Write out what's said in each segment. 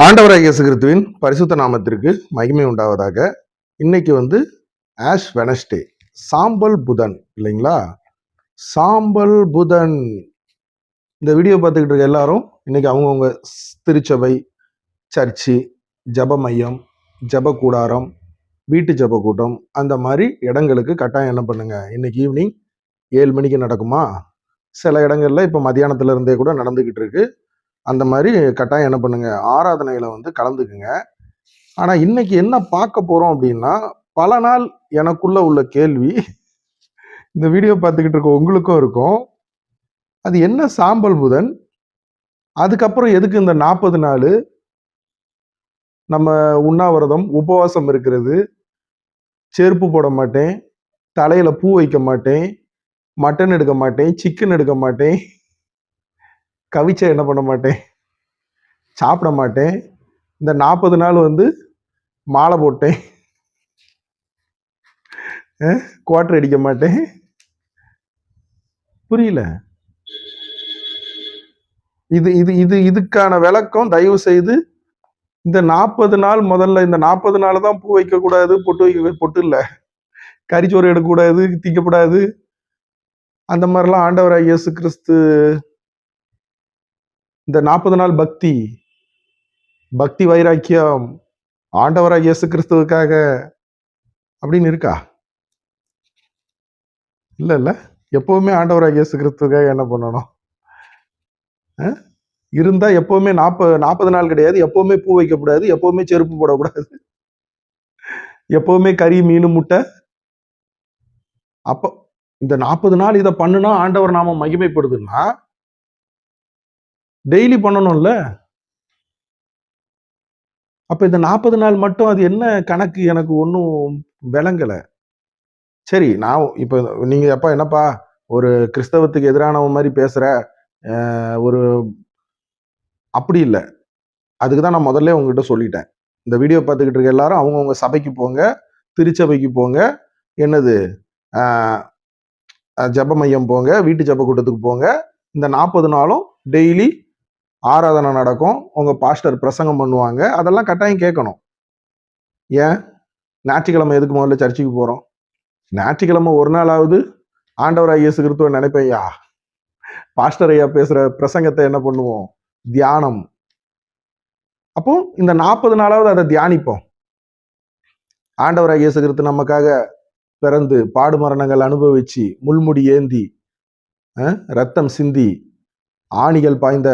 ஆண்டவராக இயேசு கிறிஸ்துவின் பரிசுத்த நாமத்திற்கு மகிமை உண்டாவதாக. இன்னைக்கு வந்து ஆஷ் வெனஸ்டே. சாம்பல் புதன் இல்லைங்களா? சாம்பல் புதன். இந்த வீடியோ பார்த்துக்கிட்டு இருக்க எல்லாரும் இன்னைக்கு அவங்கவுங்க திருச்சபை சர்ச்சு ஜப மையம் ஜப கூடாரம் வீட்டு ஜப கூட்டம் அந்த மாதிரி இடங்களுக்கு கட்டாயம் என்ன பண்ணுங்க? இன்னைக்கு ஈவினிங் ஏழு மணிக்கு நடக்குமா? சில இடங்கள்ல இப்போ மதியானத்துல இருந்தே கூட நடந்துகிட்டு இருக்கு. அந்த மாதிரி கட்டாயம் என்ன பண்ணுங்க? ஆராதனையில வந்து கலந்துக்குங்க. ஆனா இன்னைக்கு என்ன பார்க்க போறோம் அப்படின்னா பல நாள் எனக்குள்ள உள்ள கேள்வி இந்த வீடியோ பார்த்துக்கிட்டு இருக்க உங்களுக்கும் இருக்கும். அது என்ன சாம்பல் புதன்? அதுக்கப்புறம் எதுக்கு இந்த நாற்பது நாள்? நம்ம உண்ணாவிரதம் உபவாசம் இருக்கிறது. செருப்பு போட மாட்டேன். தலையில பூ வைக்க மாட்டேன். மட்டன் எடுக்க மாட்டேன். சிக்கன் எடுக்க மாட்டேன். கவிச்சை என்ன பண்ண மாட்டேன்? சாப்பிட மாட்டேன். இந்த நாற்பது நாள் வந்து மாலை போட்டேன். குவார்டர் அடிக்க மாட்டேன். புரியல? இது இது இது இதுக்கான விளக்கம் தயவு செய்து இந்த நாற்பது நாள் முதல்ல இந்த நாற்பது நாள் தான் பூ வைக்கக்கூடாது பொட்டு வைக்க பொட்டு இல்லை. கறிச்சோறு எடுக்கக்கூடாது திங்கக்கூடாது அந்த மாதிரிலாம் ஆண்டவராக இயேசு கிறிஸ்து இந்த நாற்பது நாள் பக்தி பக்தி வைராக்கியம் ஆண்டவராக இயேசு கிறிஸ்துவுக்காக அப்படின்னு இருக்கா? இல்லை இல்லை. எப்பவுமே ஆண்டவராக இயேசு கிறிஸ்துவுக்காக என்ன பண்ணணும்? இருந்தால் இருந்தா எப்பவுமே நாற்பது நாற்பது நாள் கிடையாது. எப்பவுமே பூ வைக்கக்கூடாது. எப்பவுமே செருப்பு போடக்கூடாது. எப்பவுமே கறி மீன் முட்டை. அப்போ இந்த நாற்பது நாள் இதை பண்ணுனா ஆண்டவர் நாம மகிமைப்படுதுன்னா டெய்லி பண்ணணும்ல? அப்ப இந்த நாற்பது நாள் மட்டும் அது என்ன கணக்கு எனக்கு ஒன்றும் விளங்கலை. சரி நான் இப்போ நீங்க அப்பா என்னப்பா ஒரு கிறிஸ்தவத்துக்கு எதிரானவன் மாதிரி பேசுற ஒரு அப்படி இல்லை. அதுக்கு தான் நான் முதல்ல உங்ககிட்ட சொல்லிட்டேன். இந்த வீடியோ பார்த்துக்கிட்டு இருக்க எல்லாரும் அவங்கவுங்க சபைக்கு போங்க திருச்சபைக்கு போங்க என்னது ஜப ஜெப மையம் போங்க வீட்டு ஜப கூட்டத்துக்கு போங்க. இந்த நாற்பது நாளும் டெய்லி ஆராதனை நடக்கும் உங்கள் பாஸ்டர் பிரசங்கம் பண்ணுவாங்க அதெல்லாம் கட்டாயம் கேட்கணும். ஏன்? ஞாயிற்றுக்கிழமை எதுக்கு முதல்ல சர்ச்சுக்கு போகிறோம் ஞாயிற்றுக்கிழமை ஒரு நாளாவது ஆண்டவராக இயேசு கிறிஸ்துவ நினைப்பையா பாஸ்டர் ஐயா பேசுகிற பிரசங்கத்தை என்ன பண்ணுவோம்? தியானம். அப்போ இந்த நாற்பது நாளாவது அதை தியானிப்போம். ஆண்டவராக இயேசு கிறிஸ்து நமக்காக பிறந்து பாடு மரணங்கள் அனுபவிச்சு முள்முடி ஏந்தி ரத்தம் சிந்தி ஆணிகள் பாய்ந்த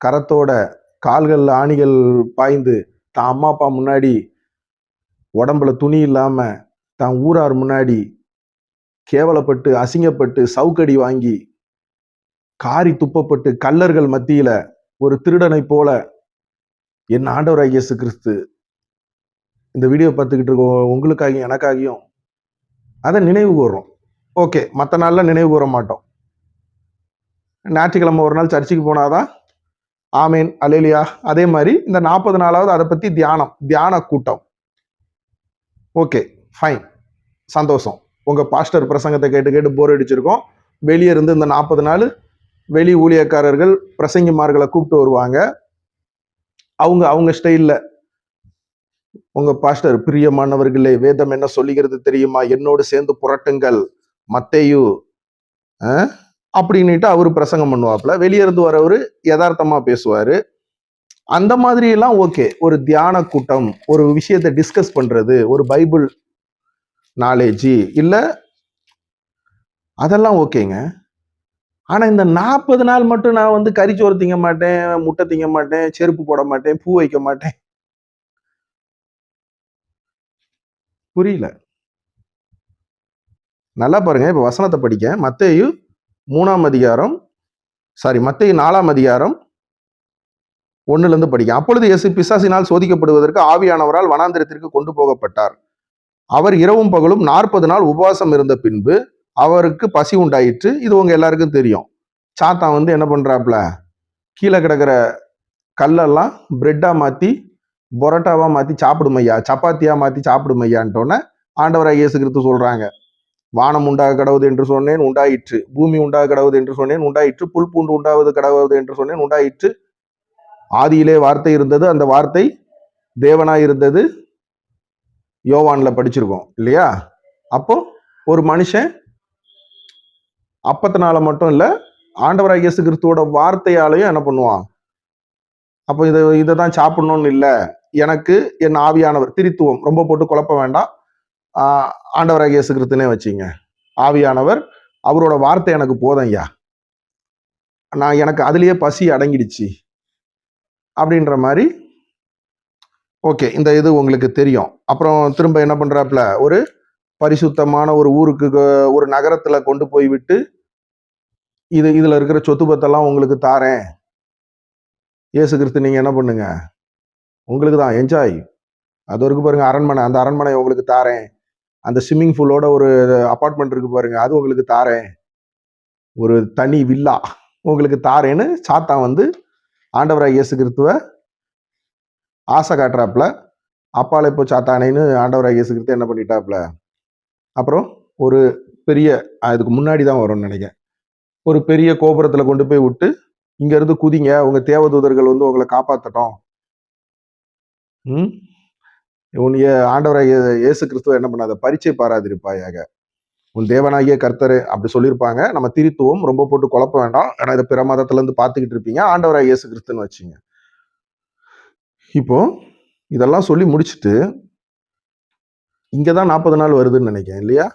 கரத்தோட கால்கள் ஆணிகள் பாய்ந்து தான் அம்மா அப்பா முன்னாடி உடம்புல துணி இல்லாம தான் ஊரார் முன்னாடி கேவலப்பட்டு அசிங்கப்பட்டு சவுக்கடி வாங்கி காரி துப்பப்பட்டு கல்லர்கள் மத்தியில ஒரு திருடனை போல என் ஆண்டவராக இயேசு கிறிஸ்து இந்த வீடியோ பார்த்துக்கிட்டு இருக்கோம். உங்களுக்காகியும் எனக்காகியும் அதை நினைவு கூறுறோம் ஓகே மற்ற நாளில் நினைவு கூற மாட்டோம். ஞாயிற்றுக்கிழமை ஒரு நாள் சர்ச்சுக்கு போனாதான் ஆமேன் அலேலியா அதே மாதிரி இந்த நாற்பது நாளாவது அதை பத்தி தியானம் தியான கூட்டம். ஓகே ஃபைன் சந்தோஷம். உங்க பாஸ்டர் பிரசங்கத்தை கேட்டு கேட்டு போர் அடிச்சிருக்கோம். வெளியே இருந்து இந்த நாற்பது நாள் வெளி ஊழியக்காரர்கள் பிரசங்கிமார்களை கூப்பிட்டு வருவாங்க. அவங்க அவங்க ஸ்டைலில் உங்கள் பாஸ்டர் பிரியமானவர்களே வேதம் என்ன சொல்லுகிறது தெரியுமா? என்னோடு சேர்ந்து புரட்டுங்கள். மத்தேயு அப்படின்னுட்டு அவர் பிரசங்கம் பண்ணுவாப்ல வெளியே இருந்து வரவர் யதார்த்தமா பேசுவார். அந்த மாதிரி எல்லாம் ஓகே. ஒரு தியான கூட்டம் ஒரு விஷயத்தை டிஸ்கஸ் பண்றது ஒரு பைபிள் நாலேஜ் இல்ல அதெல்லாம் ஓகேங்க. ஆனா இந்த நாற்பது நாள் மட்டும் நான் வந்து கறிச்சோறு திங்க மாட்டேன் முட்டை திங்க மாட்டேன் செருப்பு போட மாட்டேன் பூ வைக்க மாட்டேன். புரியல. நல்லா பாருங்க. இப்ப வசனத்தை படிக்க மத்தையும் மூணாம் அதிகாரம் சாரி மத்திய நாலாம் அதிகாரம் ஒன்றுலேருந்து படிக்கும். அப்பொழுது இயேசு பிசாசினால் சோதிக்கப்படுவதற்கு ஆவியானவரால் வனாந்திரத்திற்கு கொண்டு போகப்பட்டார். அவர் இரவும் பகலும் நாற்பது நாள் உபவாசம் இருந்த பின்பு அவருக்கு பசி உண்டாயிற்று. இது உங்க எல்லாருக்கும் தெரியும். சாத்தான் வந்து என்ன பண்றாப்ல? கீழே கிடக்கிற கல்லெல்லாம் பிரெட்டா மாத்தி பொரோட்டாவா மாத்தி சாப்பிடுமையா? சப்பாத்தியா மாத்தி சாப்பிடுமையான்ட்டோன்னே ஆண்டவராக இயேசு கிறிஸ்து சொல்றாங்க. வானம் உண்டாக கடவுது என்று சொன்னேன் உண்டாயிற்று. பூமி உண்டாக கடவுது என்று சொன்னேன் உண்டாயிற்று. புல் பூண்டு உண்டாவது கடவுது என்று சொன்னேன் உண்டாயிற்று. ஆதியிலே வார்த்தை இருந்தது அந்த வார்த்தை தேவனாய் இருந்தது. யோவான்ல படிச்சிருக்கோம் இல்லையா? அப்போ ஒரு மனுஷன் அப்பத்தினால மட்டும் இல்ல ஆண்டவராக இயேசு கிறிஸ்துவோட வார்த்தையாலையும் என்ன பண்ணுவான்? அப்போ இதை இதை தான் சாப்பிடணும்னு இல்லை. எனக்கு என் ஆவியானவர் திரித்துவம் ரொம்ப போட்டு குழப்ப வேண்டாம். ஆண்டவராக இயேசு கிறிஸ்துனே வச்சிங்க. ஆவியானவர் அவரோட வார்த்தை எனக்கு போதும் ஐயா நான் எனக்கு அதுலேயே பசி அடங்கிடுச்சு. அப்படின்ற மாதிரி ஓகே இந்த இது உங்களுக்கு தெரியும். அப்புறம் திரும்ப என்ன பண்ணுறாப்புல ஒரு பரிசுத்தமான ஒரு ஊருக்கு ஒரு நகரத்தில் கொண்டு போய் விட்டு இது இதில் இருக்கிற சொத்து பத்தெல்லாம் உங்களுக்கு தாரேன். இயேசு கிறிஸ்து நீங்கள் என்ன பண்ணுங்க? உங்களுக்கு தான் என்ஜாய் அது வரைக்கும் பாருங்கள் அரண்மனை அந்த அரண்மனை உங்களுக்கு தாரேன். அந்த ஸ்விம்மிங் பூலோட ஒரு அப்பார்ட்மெண்ட் இருக்கு பாருங்க. அது உங்களுக்கு தாரேன். ஒரு தனி வில்லா உங்களுக்கு தாரேன்னு சாத்தான் வந்து ஆண்டவராக இயேசு கிறிஸ்துவ ஆசை காட்டுறாப்புல. அப்பால இப்போ சாத்தானேன்னு ஆண்டவராக இயேசு கிறிஸ்து என்ன பண்ணிட்டாப்புல. அப்புறம் ஒரு பெரிய அதுக்கு முன்னாடி தான் வரும்னு நினைக்கிறேன். ஒரு பெரிய கோபுரத்துல கொண்டு போய் விட்டு இங்க இருந்து குதிங்க. உங்க தேவதூதர்கள் வந்து உங்களை காப்பாத்தட்டும். ம்? உன்னைய ஆண்டவராக இயேசு கிறிஸ்துவ என்ன பண்ணாத? பரிச்சை பாராதிருப்பாயாக. உன் தேவனாகிய கர்த்தர் அப்படி சொல்லியிருப்பாங்க. நம்ம திரித்துவம். ரொம்ப போட்டு குழப்ப வேண்டாம். ஏன்னா இதை பிற மதத்துல இருந்து பார்த்துக்கிட்டு இருப்பீங்க. ஆண்டவராக இயேசு கிறிஸ்துன்னு வச்சுங்க. இப்போ இதெல்லாம் சொல்லி முடிச்சுட்டு இங்கதான் நாற்பது நாள் வருதுன்னு நினைக்கிறேன் இல்லையா?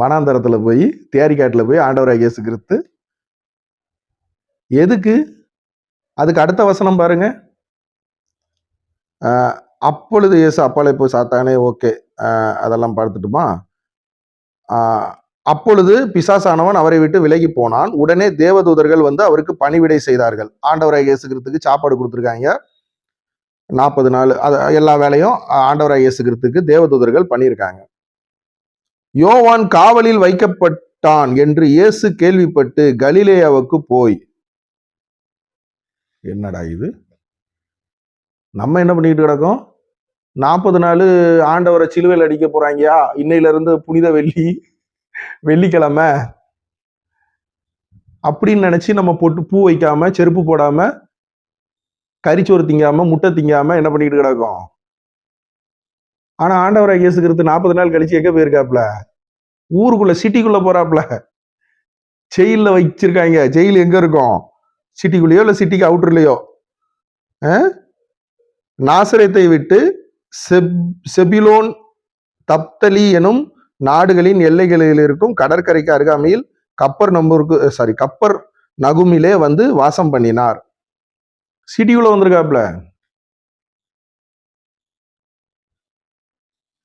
வனாந்தரத்துல போய் தேரிக்காட்டுல போய் ஆண்டவராக இயேசு கிறிஸ்து. எதுக்கு? அதுக்கு அடுத்த வசனம் பாருங்க. அப்பொழுது இயேசு அப்பாலே போய் சாத்தானே ஓகே. அதெல்லாம் பார்த்துட்டுமா? அப்பொழுது பிசாசானவன் அவரை விட்டு விலகி போனான். உடனே தேவதூதர்கள் வந்து அவருக்கு பணிவிடை செய்தார்கள். ஆண்டவராக இயேசுகிறதுக்கு சாப்பாடு கொடுத்துருக்காங்க. நாற்பது நாள் அது எல்லா வேலையும் ஆண்டவராக இயேசுகிறதுக்கு தேவதூதர்கள் பண்ணியிருக்காங்க. யோவான் காவலில் வைக்கப்பட்டான் என்று இயேசு கேள்விப்பட்டு கலிலேயாவுக்கு போய் என்னடா இது? நம்ம என்ன பண்ணிக்கிட்டு கிடக்கோம்? நாற்பது நாள் ஆண்டவரை சிலுவையில் அடிக்க போறாங்கயா? இன்னையிலிருந்து புனித வெள்ளி வெள்ளிக்கிழமை. அப்படின்னு நினச்சி நம்ம போட்டு பூ வைக்காம செருப்பு போடாம கறிச்சோறு திங்காம முட்டை திங்காம என்ன பண்ணிட்டு கிடக்கும்? ஆனா ஆண்டவரை இயேசுக்கிறது நாற்பது நாள் கழிச்சு எங்க போயிருக்காப்ல ஊருக்குள்ள சிட்டிக்குள்ள போறாப்ல ஜெயில வச்சிருக்காங்க. ஜெயில் எங்க இருக்கும்? சிட்டிக்குள்ளேயோ இல்ல சிட்டிக்கு அவுட்டர்லயோ நாசரத்தை விட்டு செப் செபிலோன் தப்தலி எனும் நாடுகளின் எல்லைகளில் இருக்கும் கடற்கரைக்கு அருகாமையில் கப்பர் நம்பூருக்கு சாரி கப்பர் நகுமிலே வந்து வாசம் பண்ணினார். சிட்டிக்குள்ள வந்திருக்காப்ல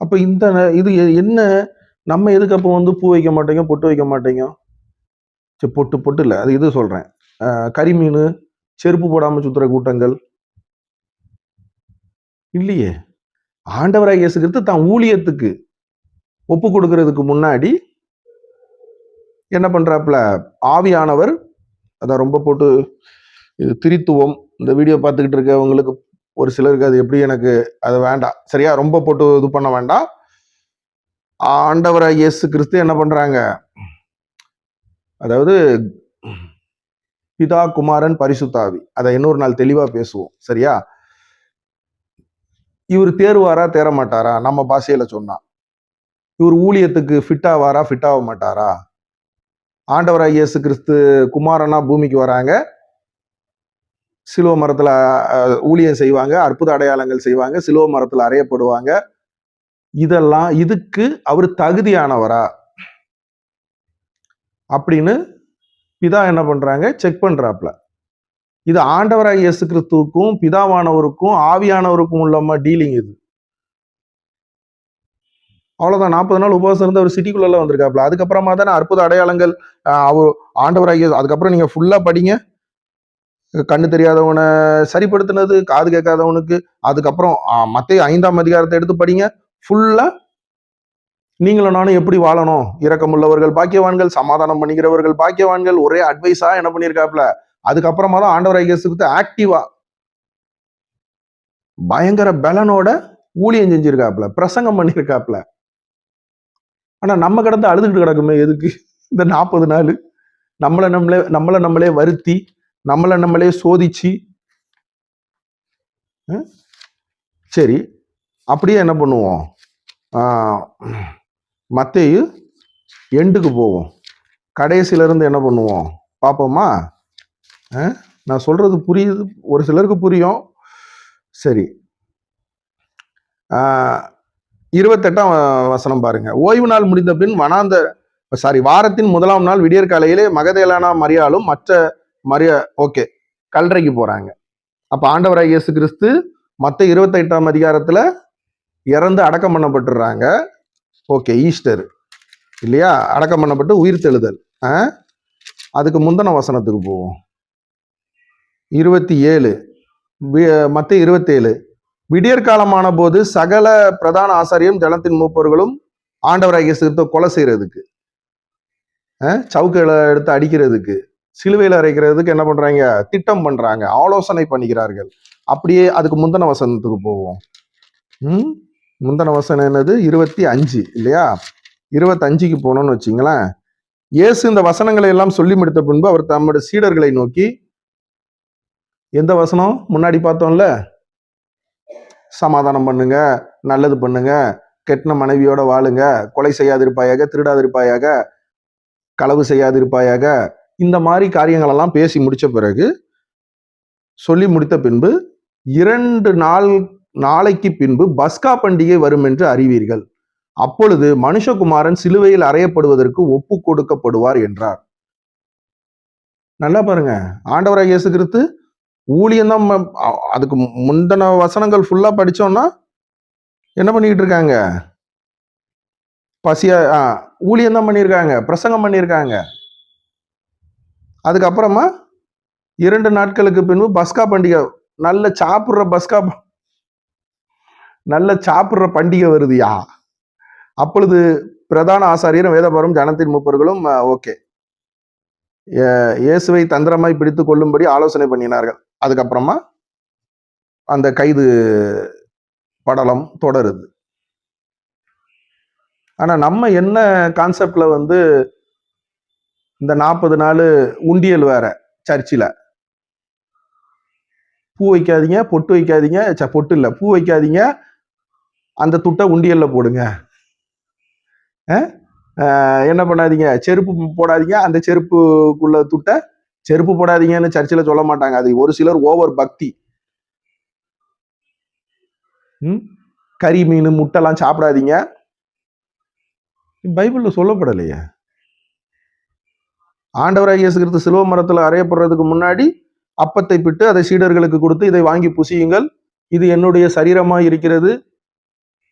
அப்ப இந்த இது என்ன? நம்ம எதுக்கு அப்போ வந்து பூ வைக்க மாட்டேங்க பொட்டு வைக்க மாட்டேங்க? சரி பொட்டு பொட்டு இல்லை அது இது சொல்றேன். கறிமீன் செருப்பு போடாமல் சுத்துற கூட்டங்கள் இல்லையே. ஆண்டவராக இயேசுகிறது கிறிஸ்து தான் ஊழியத்துக்கு ஒப்பு கொடுக்கறதுக்கு முன்னாடி என்ன பண்ணுறாப்புல ஆவியானவர் அதான் ரொம்ப போட்டு இது திரித்துவம். இந்த வீடியோ பார்த்துக்கிட்டு இருக்கவங்களுக்கு ஒரு சிலருக்கு அது எப்படி எனக்கு அது வேண்டாம். சரியா? ரொம்ப போட்டு இது பண்ண வேண்டாம். ஆண்டவராக இயேசு கிறிஸ்து என்ன பண்ணுறாங்க அதாவது பிதா குமாரன் பரிசுத்தாவி அதை இன்னொரு நாள் தெளிவாக பேசுவோம். சரியா? இவர் தேர்வாரா தேர மாட்டாரா நம்ம பாஷையில சொன்னா. இவர் ஊழியத்துக்கு ஃபிட் ஆவாரா ஃபிட் ஆக மாட்டாரா? ஆண்டவராக இயேசு கிறிஸ்து குமாரனா பூமிக்கு வராங்க. சிலுவ மரத்துல ஊழியம் செய்வாங்க அற்புத அடையாளங்கள் செய்வாங்க சிலுவ மரத்துல அறையப்படுவாங்க. இதெல்லாம் இதுக்கு அவர் தகுதியானவரா? அப்படின்னு பிதா என்ன பண்றாங்க? செக் பண்றாப்ல. இது ஆண்டவராக இயேசு கிறிஸ்துவுக்கும் பிதாவானவருக்கும் ஆவியானவருக்கும் உள்ள டீலிங் இது? அவ்வளவுதான். நாற்பது நாள் உபவாசம் இருந்து அவர் சிட்டிக்குள்ள வந்திருக்காப்ல அதுக்கப்புறமா தானே அற்புத அடையாளங்கள் அவர் ஆண்டவராக அதுக்கப்புறம் நீங்க ஃபுல்லா படிங்க. கண்ணு தெரியாதவனை சரிப்படுத்தினது காது கேட்காதவனுக்கு அதுக்கப்புறம் மத்திய ஐந்தாம் அதிகாரத்தை எடுத்து படிங்க. ஃபுல்லா நீங்களும் நானும் எப்படி வாழணும்? இரக்கமுள்ளவர்கள் பாக்கியவான்கள் சமாதானம் பண்ணிக்கிறவர்கள் பாக்கியவான்கள் ஒரே அட்வைஸா என்ன பண்ணியிருக்காப்ல அதுக்கப்புறமா தான் ஆண்டவர் இயேசுக்கு ஆக்டிவா பயங்கர பலனோட ஊழியம் செஞ்சிருக்காப்ல பிரசங்கம் பண்ணியிருக்காப்ல ஆனா நம்ம கிடந்து அழுதுகிட்டு கிடக்குமே எதுக்கு? இந்த நாற்பது நாள். நம்மளை நம்மளே நம்மளை நம்மளே வருத்தி நம்மளை நம்மளே சோதிச்சு. சரி அப்படியே என்ன பண்ணுவோம்? மத்தேயு எண்டுக்கு போவோம். கடைசியிலேருந்து என்ன பண்ணுவோம்? பார்ப்போமா? நான் சொல்றது புரியுது ஒரு சிலருக்கு புரியும். சரி. இருபத்தெட்டாம் வசனம் பாருங்க. ஓய்வு நாள் முடிந்த பின் வனாந்த சாரி வாரத்தின் முதலாம் நாள் விடியற் காலையிலே மகதேலானா மரியாளும் மற்ற மரியா ஓகே கல்லறைக்கு போறாங்க. அப்ப ஆண்டவராய் இயேசு கிறிஸ்து மத்த இருபத்தெட்டாம் அதிகாரத்துல இறந்து அடக்கம் பண்ணப்பட்டுறாங்க. ஓகே ஈஸ்டர் இல்லையா? அடக்கம் பண்ணப்பட்டு உயிர் தெழுதல். ஆ? அதுக்கு முந்தின வசனத்துக்கு போவோம். இருபத்தி ஏழு மத்த இருபத்தேழு விடியற்காலமான போது சகல பிரதான ஆசாரியும் ஜனத்தின் மூப்பர்களும் ஆண்டவராகிய சிறுத்தை கொலை செய்யறதுக்கு சவுக்குகளை எடுத்து அடிக்கிறதுக்கு சிலுவையில் அரைக்கிறதுக்கு என்ன பண்றாங்க? திட்டம் பண்றாங்க. ஆலோசனை பண்ணிக்கிறார்கள். அப்படியே அதுக்கு முந்தன வசனத்துக்கு போவோம். ம் முந்தன வசனம் என்னது? இருபத்தி அஞ்சு இல்லையா? இருபத்தஞ்சுக்கு போனோம்னு வச்சிங்களேன். இயேசு இந்த வசனங்களை எல்லாம் சொல்லி முடித்த பின்பு அவர் தம்முடைய சீடர்களை நோக்கி எந்த வசனம்? முன்னாடி பார்த்தோம்ல? சமாதானம் பண்ணுங்க நல்லது பண்ணுங்க கெட்டின மனைவியோட வாழுங்க கொலை செய்யாதிருப்பாயாக திருடாதிருப்பாயாக களவு செய்யாதிருப்பாயாக இந்த மாதிரி காரியங்கள் எல்லாம் பேசி முடித்த பிறகு சொல்லி முடித்த பின்பு இரண்டு நாள் நாளைக்கு பின்பு பஸ்கா பண்டிகை வரும் என்று அறிவீர்கள். அப்பொழுது மனுஷகுமாரன் சிலுவையில் அறையப்படுவதற்கு ஒப்பு கொடுக்கப்படுவார் என்றார். நல்லா பாருங்க. ஆண்டவராக இயேசு கிறிஸ்து ஊழியம் தான் அதுக்கு முந்தின வசனங்கள் ஃபுல்லாக படித்தோம்னா என்ன பண்ணிக்கிட்டு இருக்காங்க? பசியா ஆ, ஊழியம் தான் பண்ணியிருக்காங்க பிரசங்கம் பண்ணியிருக்காங்க. அதுக்கப்புறமா இரண்டு நாட்களுக்கு பின்பு பஸ்கா பண்டிகை நல்ல சாப்பிட்ற பஸ்கா ப- நல்ல சாப்பிட்ற பண்டிகை வருதுயா? அப்பொழுது பிரதான ஆசாரியரும் வேதபரம் ஜனத்தின் மூப்பர்களும் ஓகே. இயேசுவை தந்திரமாய் பிடித்து கொள்ளும்படி ஆலோசனை பண்ணினார்கள். அதுக்கப்புறமா அந்த கைது படலம் தொடருது. ஆனால் நம்ம என்ன கான்செப்டில் வந்து இந்த நாற்பது நாள் உண்டியல் வேற சர்ச்சில். பூ வைக்காதீங்க பொட்டு வைக்காதீங்க ச பொட்டு இல்லை பூ வைக்காதீங்க அந்த துட்டை உண்டியலில் போடுங்க. என்ன பண்ணாதீங்க செருப்பு போடாதீங்க அந்த செருப்புக்குள்ள துட்டை செருப்பு போடாதீங்கன்னு சர்ச்சில் சொல்ல மாட்டாங்க. அது ஒரு சிலர் ஓவர் பக்தி. ம்? கறி மீன் முட்டைலாம் சாப்பிடாதீங்க. பைபிள்ல சொல்லப்படலையே. ஆண்டவராக இயேசு கிறிஸ்து சிலுவ மரத்துல அறையப்படுறதுக்கு முன்னாடி அப்பத்தை பிட்டு அதை சீடர்களுக்கு கொடுத்து இதை வாங்கி புசியுங்கள். இது என்னுடைய சரீரமா இருக்கிறது.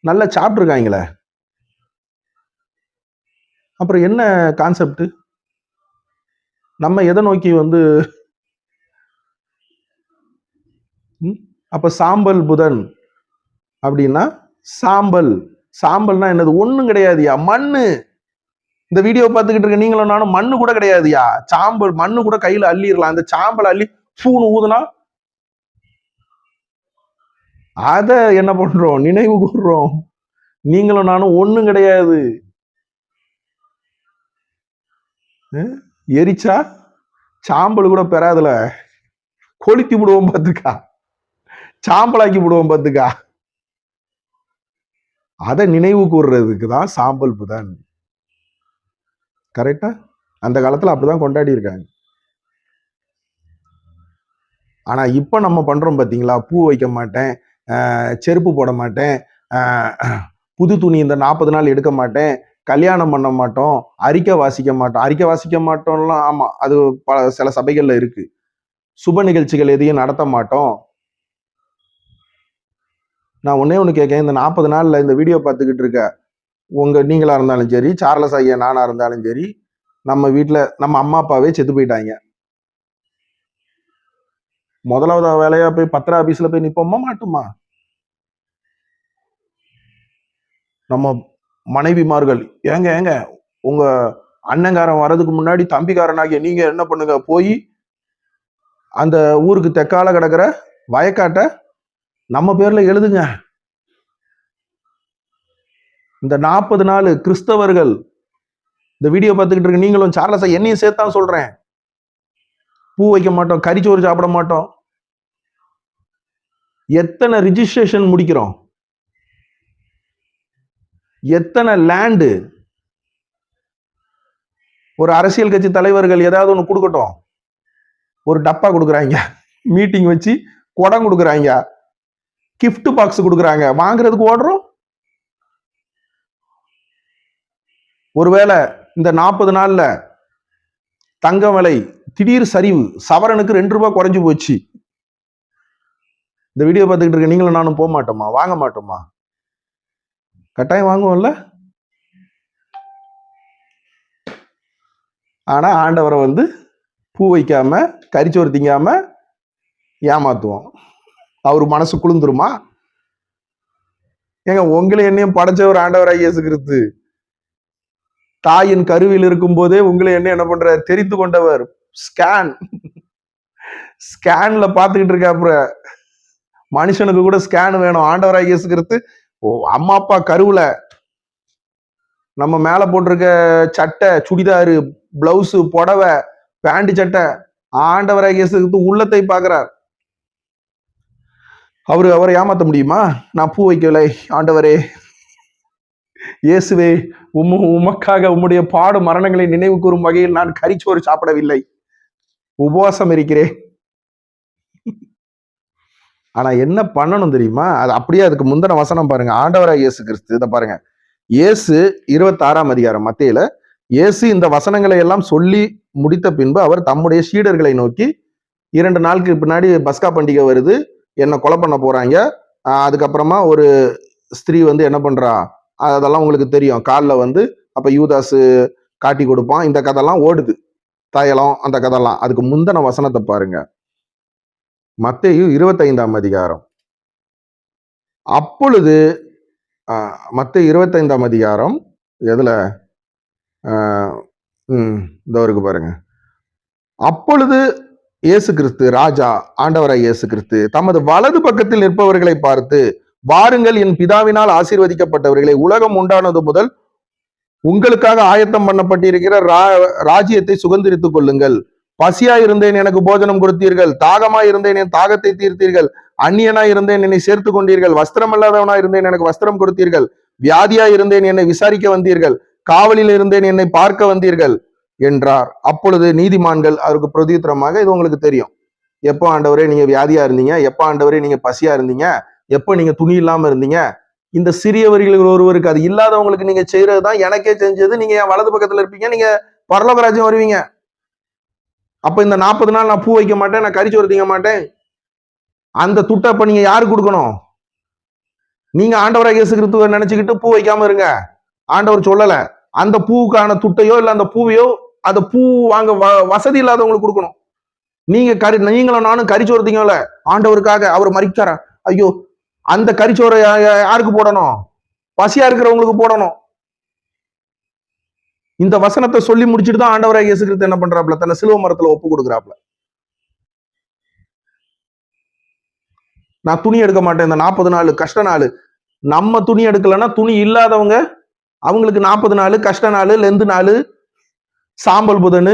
நல்லா சாப்பிட்ருக்காங்களே அப்புறம் என்ன கான்செப்ட் நம்ம எதை நோக்கி வந்து ம்? அப்ப சாம்பல் புதன் அப்படின்னா சாம்பல். சாம்பல்னா என்னது? ஒண்ணும் கிடையாதுயா. மண்ணு. இந்த வீடியோ பார்த்துக்கிட்டு இருக்க நீங்களும் நானும் மண்ணு கூட கிடையாதுயா. சாம்பல் மண்ணு கூட கையில அள்ளிடலாம். அந்த சாம்பல் அள்ளி பூனு ஊதுனா அத என்ன பண்றோம்? நினைவு கூறுறோம் நீங்களும் நானும் ஒண்ணும் கிடையாது. எரிச்சா சாம்பல் கூட பெறாதுல. கொளுத்தி விடுவோம் பார்த்துக்கா. சாம்பலாக்கி விடுவோம் பார்த்துக்கா. அதை நினைவு கூறுறதுக்கு தான் சாம்பல் புதன். கரெக்டா அந்த காலத்துல அப்படிதான் கொண்டாடி இருக்காங்க. ஆனா இப்ப நம்ம பண்றோம் பாத்தீங்களா பூ வைக்க மாட்டேன். செருப்பு போட மாட்டேன். புது துணி இந்த நாற்பது நாள் எடுக்க மாட்டேன். கல்யாணம் பண்ண மாட்டோம் அறிக்கை வாசிக்க மாட்டோம். அறிக்கை வாசிக்க மாட்டோம்லாம் ஆமா அது பல சில சபைகள்ல இருக்கு. சுப நிகழ்ச்சிகள் எதையும் நடத்த மாட்டோம். நான் ஒன்னே ஒன்று கேட்கேன் இந்த நாற்பது நாள்ல இந்த வீடியோ பார்த்துக்கிட்டு இருக்க உங்க நீங்களா இருந்தாலும் சரி சார்லஸ் ஐயா நானா இருந்தாலும் சரி நம்ம வீட்டில் நம்ம அம்மா அப்பாவே செத்து போயிட்டாங்க. முதலாவது வேலையா போய் பத்திர ஆபீஸ்ல போய் நிப்போமா மாட்டோமா? நம்ம மனைவிமார்கள். ஏங்க ஏங்க உங்க அண்ணங்காரன் வர்றதுக்கு முன்னாடி தம்பிக்காரனாகிய நீங்க என்ன பண்ணுங்க? போய் அந்த ஊருக்கு தெக்கால கிடக்கிற வயக்காட்டை நம்ம பேர்ல எழுதுங்க. இந்த நாற்பது நாள் கிறிஸ்தவர்கள் இந்த வீடியோ பார்த்துக்கிட்டு இருக்க நீங்களும் சார்லஸா என்னையும் சேர்த்தான் சொல்றேன். பூ வைக்க மாட்டோம் கறிச்சோறு சாப்பிட மாட்டோம். எத்தனை ரிஜிஸ்ட்ரேஷன் முடிக்கிறோம்? எத்தனை லேண்டு ஒரு அரசியல் கட்சி தலைவர்கள் ஏதாவது ஒன்று கொடுக்கட்டும். ஒரு டப்பா கொடுக்குறாங்க. மீட்டிங் வச்சு குடம் கொடுக்குறாங்க. கிஃப்ட் பாக்ஸ் கொடுக்குறாங்க. வாங்குறதுக்கு ஓடுறோம். ஒருவேளை இந்த நாற்பது நாளில் தங்க விலை திடீர் சரிவு சவரனுக்கு ரெண்டு ரூபாய் குறைஞ்சு போச்சு. இந்த வீடியோ பார்த்துக்கிட்டு இருக்க நீங்களும் நானும் போக மாட்டோமா? வாங்க மாட்டோமா? கட்டாயம் வாங்குவோம்ல? ஆனா ஆண்டவரை வந்து பூ வைக்காம கறிச்சோறு திங்காம ஏமாத்துவோம். அவர் மனசு குளிந்துருமா ஏங்க உங்களை என்னையும் படைச்சவர் ஆண்டவராக இயேசு கிறிஸ்து தாயின் கருவில் இருக்கும் போதே உங்களை என்ன என்ன பண்றாரு? தெரிந்து கொண்டவர். ஸ்கேன். ஸ்கேன்ல பாத்துக்கிட்டு இருக்க அப்புறம் மனுஷனுக்கு கூட ஸ்கேன் வேணும். ஆண்டவராக இயேசு கிறிஸ்து அம்மா அப்பா கருவில். நம்ம மேலே போட்டிருக்க சட்டை சுடிதாரு பிளவுஸு புடவை பேண்ட் சட்டை ஆண்டவராக இயேசு உள்ளத்தை பார்க்குறார். அவரு அவரை ஏமாற்ற முடியுமா? நான் பூ வைக்கவில்லை. ஆண்டவரே இயேசுவே உம் உமக்காக உம்முடைய பாடு மரணங்களை நினைவு கூறும் வகையில் நான் கரிச்சோறு சாப்பிடவில்லை. உபவாசம் இருக்கிறேன். ஆனா என்ன பண்ணணும் தெரியுமா? அது அப்படியே அதுக்கு முந்தின வசனம் பாருங்க. ஆண்டவராக இயேசு கிறிஸ்து இதை பாருங்க. இயேசு இருபத்தாறாம் அதிகாரம் மத்தியில இயேசு இந்த வசனங்களை எல்லாம் சொல்லி முடித்த பின்பு அவர் தம்முடைய சீடர்களை நோக்கி இரண்டு நாளுக்கு பின்னாடி பஸ்கா பண்டிகை வருது என்னை கொலை பண்ண போறாங்க. அதுக்கப்புறமா ஒரு ஸ்திரீ வந்து என்ன பண்றா? அதெல்லாம் உங்களுக்கு தெரியும். காலில் வந்து அப்ப யூதாசு காட்டி கொடுப்பான். இந்த கதைலாம் ஓடுது. தயலம் அந்த கதைலாம். அதுக்கு முந்தின வசனத்தை பாருங்க. மத்தையும் இருபத்தைந்தாம் அதிகாரம். அப்பொழுது ஆஹ், இருபத்தைந்தாம் அதிகாரம் எதுல? ஆஹ், இதோ இருக்கு பாருங்க. அப்பொழுது இயேசு கிறிஸ்து ராஜா ஆண்டவராய் இயேசு கிறிஸ்து தமது வலது பக்கத்தில் நிற்பவர்களை பார்த்து வாருங்கள் என் பிதாவினால் ஆசீர்வதிக்கப்பட்டவர்களை உலகம் உண்டானது முதல் உங்களுக்காக ஆயத்தம் பண்ணப்பட்டிருக்கிற ரா- ராஜ்யத்தை சுதந்திரித்துக் கொள்ளுங்கள். பசியா இருந்தேன் எனக்கு போஜனம் கொடுத்தீர்கள் தாகமா இருந்தேன் என் தாகத்தை தீர்த்தீர்கள் அந்நியனா இருந்தேன் என்னை சேர்த்து கொண்டீர்கள் வஸ்திரம் இல்லாதவனா இருந்தேன் எனக்கு வஸ்திரம் கொடுத்தீர்கள் வியாதியா இருந்தேன் என்னை விசாரிக்க வந்தீர்கள் காவலில் இருந்தேன் என்னை பார்க்க வந்தீர்கள் என்றார். அப்பொழுது நீதிமான்கள் அவருக்கு பிரதியுத்தரமாக இது உங்களுக்கு தெரியும். எப்போ ஆண்டவரே நீங்க வியாதியா இருந்தீங்க? எப்போ ஆண்டவரே நீங்க பசியா இருந்தீங்க? எப்போ நீங்க துணி இல்லாம இருந்தீங்க? இந்த சிறியவர்கள் ஒருவருக்கு அது இல்லாதவங்களுக்கு நீங்க செய்யறது தான் எனக்கே செஞ்சது. நீங்க என் வலது பக்கத்துல இருப்பீங்க. நீங்க பரலோகராஜ்யம் வருவீங்க. அப்போ இந்த நாற்பது நாள் நான் பூ வைக்க மாட்டேன் நான் கறிச்சோறு திங்க மாட்டேன். அந்த துட்டை அப்போ நீங்கள் யாருக்கு கொடுக்கணும்? நீங்கள் ஆண்டவராக இயேசு கிறிஸ்துவை நினச்சிக்கிட்டு பூ வைக்காம இருங்க. ஆண்டவர் சொல்லலை. அந்த பூவுக்கான துட்டையோ இல்லை அந்த பூவையோ அந்த பூ வாங்க வ- வசதி இல்லாதவங்களுக்கு கொடுக்கணும். நீங்கள் கறி நீங்களும் நானும் கறிச்சோறு திங்கல. ஆண்டவருக்காக அவர் மறிச்சாரா ஐயோ அந்த கறிச்சோரை யாருக்கு போடணும்? பசியா இருக்கிறவங்களுக்கு போடணும். இந்த வசனத்தை சொல்லி முடிச்சுட்டு தான் ஆண்டவராக இயேசு கிறிஸ்து என்ன பண்றாப்ல தன்னை சிலுவ மரத்துல ஒப்பு கொடுக்குறாப்ல நான் துணி எடுக்க மாட்டேன். இந்த நாற்பது நாள் கஷ்ட நாள். நம்ம துணி எடுக்கலைன்னா துணி இல்லாதவங்க அவங்களுக்கு நாற்பது நாள் கஷ்ட நாள் லெந்து நாள் சாம்பல் புதனு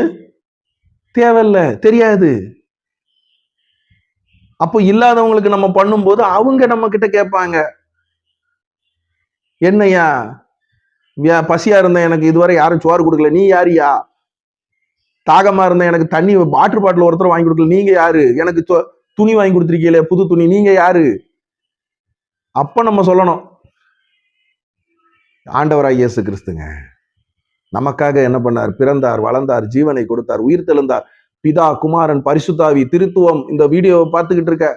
தேவையில்ல தெரியாது. அப்போ இல்லாதவங்களுக்கு நம்ம பண்ணும்போது அவங்க நம்ம கிட்ட கேட்பாங்க என்னய்யா? பசியா இருந்தேன் எனக்கு இதுவரை யாரும் சோறு கொடுக்கல? நீ யாரியா? தாகமா இருந்த எனக்கு தண்ணி வாட்டர் பாட்டில் ஒருத்தர் வாங்கி கொடுக்கல. நீங்க யாரு? எனக்கு துணி வாங்கி கொடுத்துருக்கீங்களே புது துணி. நீங்க யாரு? அப்ப நம்ம சொல்லணும். ஆண்டவராய் இயேசு கிறிஸ்துங்க. நமக்காக என்ன பண்ணார்? பிறந்தார் வளர்ந்தார் ஜீவனை கொடுத்தார் உயிர் தெழுந்தார். பிதா குமாரன் பரிசுத்தாவி திருத்துவம். இந்த வீடியோவை பார்த்துக்கிட்டு இருக்க.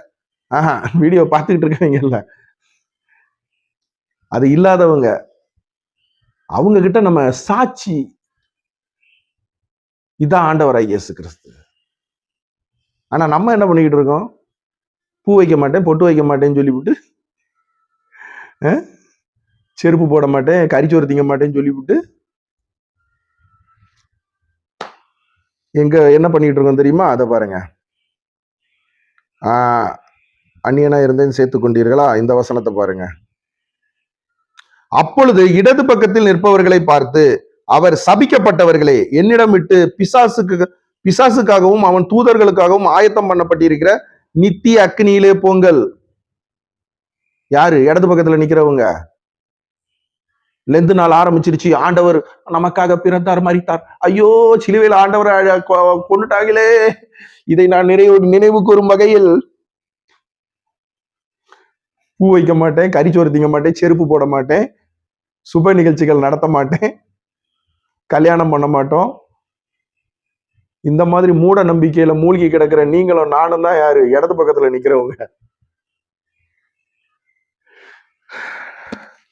ஆஹா வீடியோ பார்த்துக்கிட்டு இருக்கீங்கல்ல. அது இல்லாதவங்க அவங்க கிட்ட நம்ம சாட்சி இதான் ஆண்டவராக இயேசு கிறிஸ்து ஆனா நம்ம என்ன பண்ணிக்கிட்டு இருக்கோம்? பூ வைக்க மாட்டேன் பொட்டு வைக்க மாட்டேன்னு சொல்லிவிட்டு செருப்பு போட மாட்டேன் கறிச்சோறு திங்க மாட்டேன்னு சொல்லிவிட்டு எங்க என்ன பண்ணிட்டு இருக்கோம் தெரியுமா? அதை பாருங்க. ஆஹ் அந்நியனா இருந்தேன்னு சேர்த்து கொண்டீர்களா? இந்த வசனத்தை பாருங்க. அப்பொழுது இடது பக்கத்தில் நிற்பவர்களை பார்த்து அவர் சபிக்கப்பட்டவர்களே என்னிடம் விட்டு பிசாசுக்கு பிசாசுக்காகவும் அவன் தூதர்களுக்காகவும் ஆயத்தம் பண்ணப்பட்டிருக்கிற நித்திய அக்னியிலே போங்கள். யாரு? இடது பக்கத்துல நிக்கிறவங்க. லெந்து நாள் ஆரம்பிச்சிருச்சு. ஆண்டவர் நமக்காக பிறந்தார் மறித்தார் ஐயோ சிலுவையில் ஆண்டவர் கொண்டுட்டாங்களே இதை நான் நினைவு நினைவு கூறும் வகையில் பூ வைக்க மாட்டேன் கறிச்சோறு திங்க மாட்டேன் செருப்பு போட மாட்டேன். சுப நிகழ்ச்சிகள் நடத்த மாட்டேன். கல்யாணம் பண்ண மாட்டோம். இந்த மாதிரி மூட நம்பிக்கையில மூழ்கி கிடக்கிற நீங்களும் நானும் தான் யாரு? இடது பக்கத்துல நிக்கிறவங்க.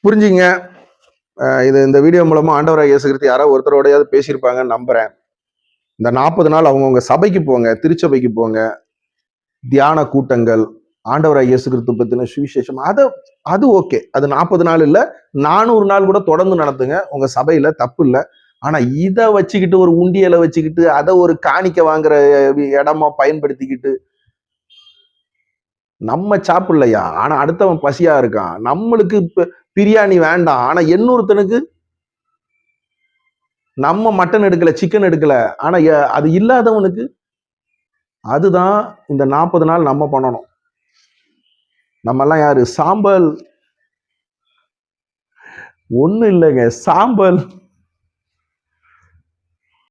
புரிஞ்சுங்க. இது இந்த வீடியோ மூலமா ஆண்டவராக இயேசுகிறது யாராவது யாரோ ஒருத்தரோடையாவது பேசியிருப்பாங்கன்னு நம்புறேன். இந்த நாற்பது நாள் அவங்கவுங்க சபைக்கு போங்க திருச்சபைக்கு போங்க. தியான கூட்டங்கள் ஆண்டவராக இயேசு கிறிஸ்து பத்தின சுவிசேஷம். அதை அது ஓகே. அது நாற்பது நாள் இல்ல நானூறு நாள் கூட தொடர்ந்து நடத்துங்க. உங்க சபையில தப்பு இல்லை. ஆனா இதை வச்சுக்கிட்டு ஒரு உண்டியலை வச்சுக்கிட்டு அதை ஒரு காணிக்க வாங்குற இடமா பயன்படுத்திக்கிட்டு நம்ம சாப்பிடலையா? ஆனா அடுத்தவன் பசியா இருக்கான். நம்மளுக்கு பிரியாணி வேண்டாம். ஆனா இன்னொருத்தனுக்கு நம்ம மட்டன் எடுக்கல சிக்கன் எடுக்கல. ஆனா அது இல்லாதவனுக்கு அதுதான் இந்த நாற்பது நாள் நம்ம பண்ணணும். நம்மெல்லாம் யாரு? சாம்பல். ஒன்றும் இல்லைங்க. சாம்பல்.